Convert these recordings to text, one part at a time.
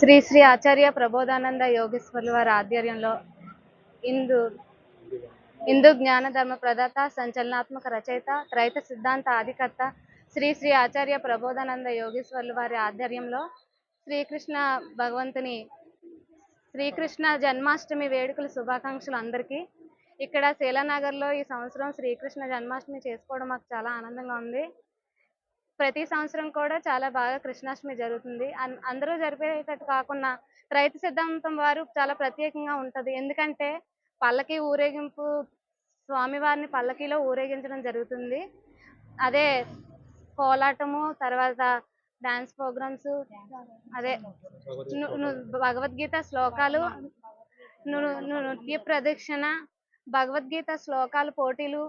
శ్రీ శ్రీ ఆచార్య ప్రబోధానంద యోగేశ్వర్ల వారి ఆధ్వర్యంలో ఇందు హిందూ జ్ఞాన ధర్మ ప్రదాత సంచలనాత్మక రచయిత త్రైత సిద్ధాంత ఆధికర్త శ్రీ శ్రీ ఆచార్య ప్రబోధానంద యోగేశ్వర్ల వారి ఆధ్వర్యంలో శ్రీకృష్ణ భగవంతుని శ్రీకృష్ణ జన్మాష్టమి వేడుకల శుభాకాంక్షలు అందరికీ. ఇక్కడ శీలానగర్లో ఈ సంవత్సరం శ్రీకృష్ణ జన్మాష్టమి చేసుకోవడం మాకు చాలా ఆనందంగా ఉంది. ప్రతి సంవత్సరం కూడా చాలా బాగా కృష్ణాష్టమి జరుగుతుంది. అన్- అందరూ జరిపేటట్టు కాకుండా రైతు సిద్ధాంతం వారు చాలా ప్రత్యేకంగా ఉంటుంది. ఎందుకంటే పల్లకి ఊరేగింపు స్వామివారిని పల్లకిలో ఊరేగించడం జరుగుతుంది. అదే కోలాటము తర్వాత డాన్స్ ప్రోగ్రామ్స్ అదే ను- భగవద్గీత శ్లోకాలు ను- నృత్య ప్రదక్షిణ భగవద్గీత శ్లోకాలు పోటీలు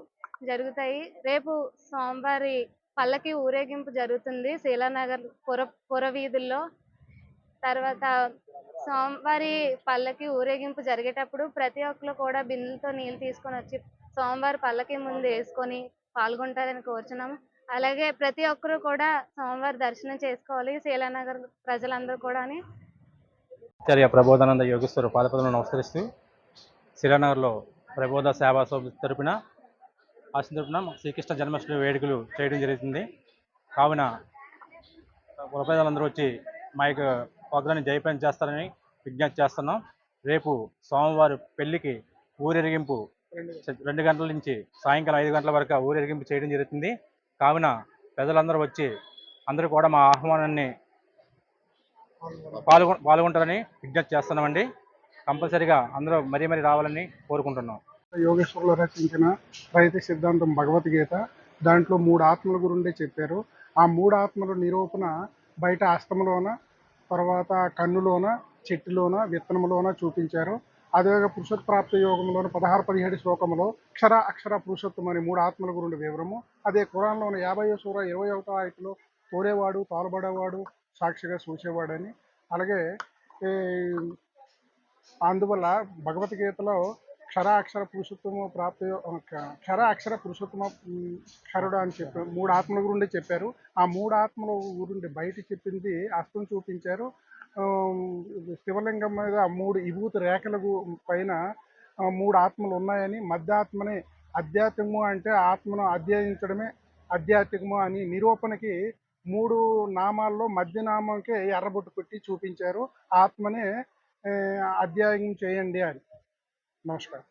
జరుగుతాయి. రేపు సోమవారి పల్లకి ఊరేగింపు జరుగుతుంది. శీలానగర్ పుర పురవీధుల్లో తర్వాత సోమవారి పల్లకి ఊరేగింపు జరిగేటప్పుడు ప్రతి ఒక్కరు కూడా బిందెలతో నీళ్ళు తీసుకొని వచ్చి సోమవారి పల్లకి ముందు వేసుకొని పాల్గొంటారని కోరుచున్నాము. అలాగే ప్రతి ఒక్కరూ కూడా సోమవారి దర్శనం చేసుకోవాలి. శీలానగర్ ప్రజలందరూ కూడా అని ఆచార్య ప్రబోధానంద యోగేశ్వర పాదపదలను నమస్కరిస్తూ శీలానగర్లో ప్రబోధ సేవా సమితి తరపున ఆ తరపున శ్రీకృష్ణ జన్మాష్టమి వేడుకలు చేయడం జరుగుతుంది. కావున కుల ప్రజలందరూ వచ్చి మా యొక్క ప్రోగ్రాన్ని జయప్రదం చేస్తారని విజ్ఞప్తి చేస్తున్నాం. రేపు సోమవారం పెళ్ళికి ఊరేగింపు రెండు గంటల నుంచి సాయంకాలం ఐదు గంటల వరకు ఊరేగింపు చేయడం జరుగుతుంది. కావున ప్రజలందరూ వచ్చి అందరూ కూడా మా ఆహ్వానాన్ని పాల్గొ పాల్గొంటారని విజ్ఞప్తి చేస్తున్నామండి. కంపల్సరిగా అందరూ మరీ మరీ రావాలని కోరుకుంటున్నాం. యోగేశ్వరులు రచించిన రైతు సిద్ధాంతం భగవద్గీత దాంట్లో మూడు ఆత్మల గురుండే చెప్పారు. ఆ మూడు ఆత్మల నిరూపణ బయట అస్తములోన తర్వాత కన్నులోన చెట్టులోన విత్తనములోన చూపించారు. అదేవిధంగా పురుషత్ ప్రాప్త యోగంలోన పదహారు పదిహేడు శ్లోకంలో అక్షర అక్షర పురుషత్వం అనే మూడు ఆత్మల గురించి వివరము. అదే కురాన్లోన యాభై సూర ఇరవై ఒకటో ఆయతలో కోరేవాడు తాలుబడేవాడు సాక్షిగా చూసేవాడని. అలాగే అందువల్ల భగవద్గీతలో క్షర అక్షర పురుషోత్తమ ప్రాప్తి క్షర అక్షర పురుషోత్తమ క్షరుడు అని చెప్పి మూడు ఆత్మల గురించి చెప్పారు. ఆ మూడు ఆత్మల గురించి బయట చెప్పింది అస్తం చూపించారు. శివలింగం మీద మూడు విభూతి రేఖల పైన మూడు ఆత్మలు ఉన్నాయని మధ్యాత్మని అధ్యాత్మము అంటే ఆత్మను అధ్యయించడమే ఆధ్యాత్మికము అని నిరూపణకి మూడు నామాల్లో మధ్య నామంకే ఎర్రబొట్టు పెట్టి చూపించారు. ఆత్మనే అధ్యాయం చేయండి అని. Mâchoire